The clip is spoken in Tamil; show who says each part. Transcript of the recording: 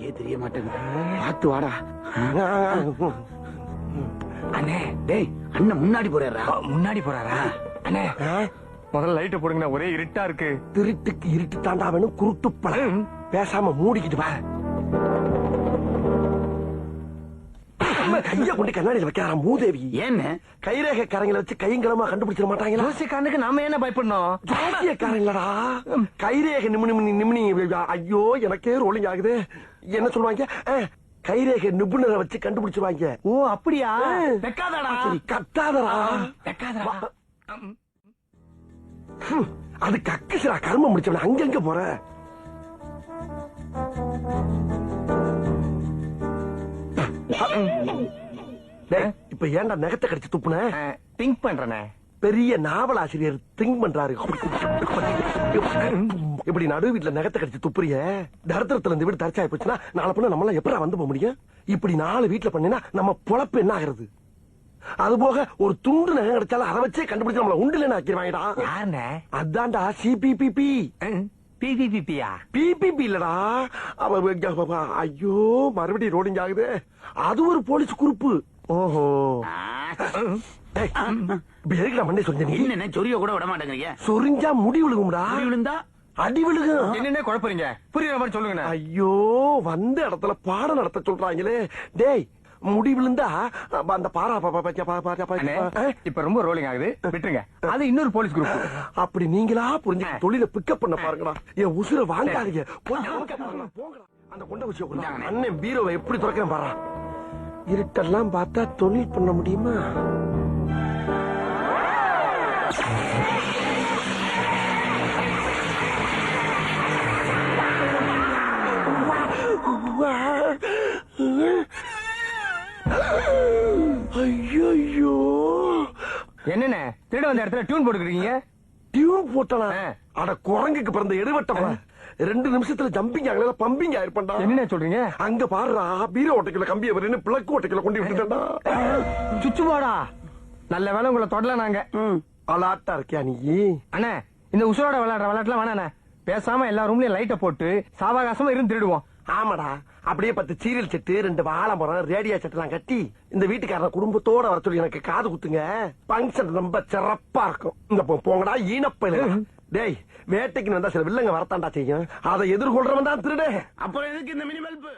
Speaker 1: வழியே தெரிய மாட்டேங்குது பார்த்து வாடா. அண்ணே டேய் அண்ணன் முன்னாடி போறாரா?
Speaker 2: முன்னாடி போறாரா? அண்ணே. முதல்ல லைட்ட போடுங்க ஒரே இருட்டா இருக்கு.
Speaker 3: திருட்டுக்கு இருட்டு தாண்டா வேணும் குருட்டு பழம் பேசாம மூடிக்கிட்டு வா. கைய கொண்டு கண்ணாடியில் வைக்கிறாரா மூதேவி.
Speaker 1: ஏன்னு?
Speaker 3: கைரேகை காரங்களை வச்சு கையங்கலமா கண்டுபிடிச்சிட மாட்டாங்களா?
Speaker 2: ஜோசியக்காரனுக்கு நாம என்ன பயப்படணும்?
Speaker 3: ஜோசியக்காரங்களடா. கைரேகை நிமினி நிமினி ஐயோ எனக்கே ரோலிங் ஆகுது. என்ன சொல்லுவாங்க? கைரேகை நிபுணரை வச்சு கண்டுபிடிச்சிருவாங்க.
Speaker 2: ஓ அப்படியா. வெக்காதடா.
Speaker 3: சரி கத்தாதரா
Speaker 2: வெக்காதடா.
Speaker 3: அது கக்குசுரா கர்மம் முடிச்சவன அங்கங்க போற? இப்ப ஏன்டா நகத்தை கடிச்சு துப்புன?
Speaker 2: திங்க் பண்றனே.
Speaker 3: பெரிய நாவலாசிரியர் திங்க் பண்றாரு. இப்படி நடு வீட்டுல நகத்தை கடிச்சு துப்புறிய? தரித்திரத்துல இந்த வீடு தரிச்சாய் போச்சுன்னா நாளை பண்ண நம்மளாம் எப்படா வந்து போக முடியும்? இப்படி நாலு வீட்டுல பண்ணினா நம்ம பொழப்பு என்ன ஆகுறது? அது போக ஒரு துண்டு நகை கிடைச்சாலும் அதை வச்சே கண்டுபிடிச்சு நம்மள உண்டுல ஆக்கிடுவாங்கடா. அதான்டா சிபிபிபி
Speaker 2: பிபிபிபியா
Speaker 3: பிபிபி இல்லடா ஐயோ மறுபடியும் ரோடிங் ஆகுது. அது ஒரு போலீஸ் குரூப்பு
Speaker 2: ஓஹோ.
Speaker 3: எதுக்குடா மண்டே சொல்ற நீ?
Speaker 1: என்ன சொரிய கூட விட மாட்டேங்கிறீங்க
Speaker 3: சொரிஞ்சா முடி விழுகும்டா.
Speaker 1: முடி விழுந்தா?
Speaker 3: அடி விழுகும்
Speaker 2: என்னென்ன குழப்பறீங்க? புரியுற மாதிரி சொல்லுங்கண்ணே.
Speaker 3: ஐயோ வந்த இடத்துல பாடம் நடத்த சொல்றாங்களே. டேய் முடி விழுந்தா அந்த பாரா?
Speaker 2: இப்ப ரொம்ப ரோலிங் ஆகுது. விட்டுருங்க. அது இன்னொரு போலீஸ் குரூப்
Speaker 3: அப்படி நீங்களா புரிஞ்சு தொழில பிக்கப் பண்ண பாருங்கடா. என் உசுர வாங்காதீங்க. அந்த கொண்ட விஷயம். அண்ணன் பீரோவை எப்படி துறக்கிறேன் பாரா. இருட்டெல்லாம் பார்த்தா தொழில் பண்ண முடியுமா? ஐயோ
Speaker 2: என்னண்ணே திருட வந்த இடத்துல டியூன் போட்டுக்கிறீங்க
Speaker 3: டியூன் போட்டனா
Speaker 2: ஆ.
Speaker 3: அட குரங்குக்கு பிறந்த எடுவட்டவன் ரெண்டு நிமிஷத்துல ஜம்பிங் ஆகல பம்பிங் ஆயிருப்பா
Speaker 2: என்னண்ணே சொல்றீங்க?
Speaker 3: அங்க பாருடா பீரோ ஓட்டைக்குள்ள கம்பிய வரேன்னு பிளக்கு ஓட்டைக்குள்ள கொண்டு விட்டுட்டா
Speaker 2: சுச்சு போடா. நல்ல வேலை உங்களை தொடல நாங்க.
Speaker 3: அலாட்டா இருக்கியா நீ?
Speaker 2: அண்ணே இந்த உசுரோட விளையாடுற விளையாட்டுலாம் வேணாண்ணே. பேசாம எல்லா ரூம்லயும் லைட்ட போட்டு சாவகாசமா இருந்து திருடுவோம்.
Speaker 3: ஆமாடா. அப்படியே பத்து சீரியல் செட்டு ரெண்டு வாழை மரம் ரேடியோ செட்டுலாம் கட்டி இந்த வீட்டுக்காரன் குடும்பத்தோட வர சொல்லி எனக்கு காது குத்துங்க. பங்கன் ரொம்ப சிறப்பா இருக்கும். இந்த போங்கடா ஈனப்பையில டேய் வேட்டைக்கு வந்தா சில வில்லங்க வரத்தாண்டா செய்யும். அதை எதிர்கொள்றவன் தான் திருடே.
Speaker 1: அப்புறம் எதுக்கு இந்த மினி பல்பு